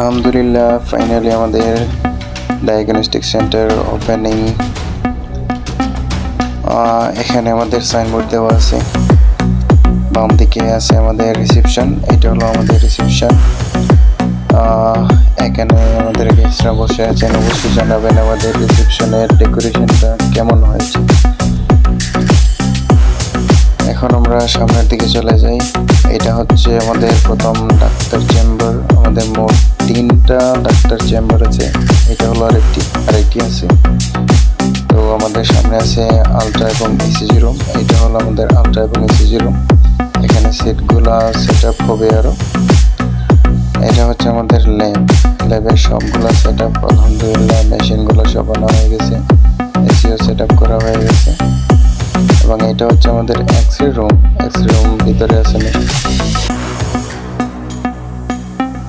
আলহামদুলিল্লাহ ফাইনালি আমাদের diagnostic centre opening এখানে আমাদের সাইনবোর্ড দেওয়া আছে। বাম দিকে আছে আমাদের রিসেপশন এটা হলো আমাদের রিসেপশন এখানে আমাদের গেস্টরা বসে আছেন, অবশ্যই জানাবেন আমাদের রিসেপশনের ডেকোরেশনটা কেমন হয়েছে। এখন আমরা সামনের দিকে চলে যাই। এটা হচ্ছে আমাদের প্রথম ডাক্তার চেম্বার আমাদের মোট তিনটা ডাক্তার চেম্বার আছে, এটা হলো আরেকটি আরেকটি আছে। তো আমাদের সামনে আছে আলট্রা এবং ইসিজি রুম এটা হলো আমাদের আলট্রা এবং ইসিজি রুম এখানে সিটগুলো সেট আপ হবে আরও এটা হচ্ছে আমাদের ল্যাব ল্যাবের সবগুলো সেট আপ আলহামদুলিল্লাহ মেশিনগুলো সব আনা হয়ে গেছে এসিও সেট আপ করা হয়ে গেছে। এবং এটা হচ্ছে আমাদের X ray room X ray room ভিতরে আছে।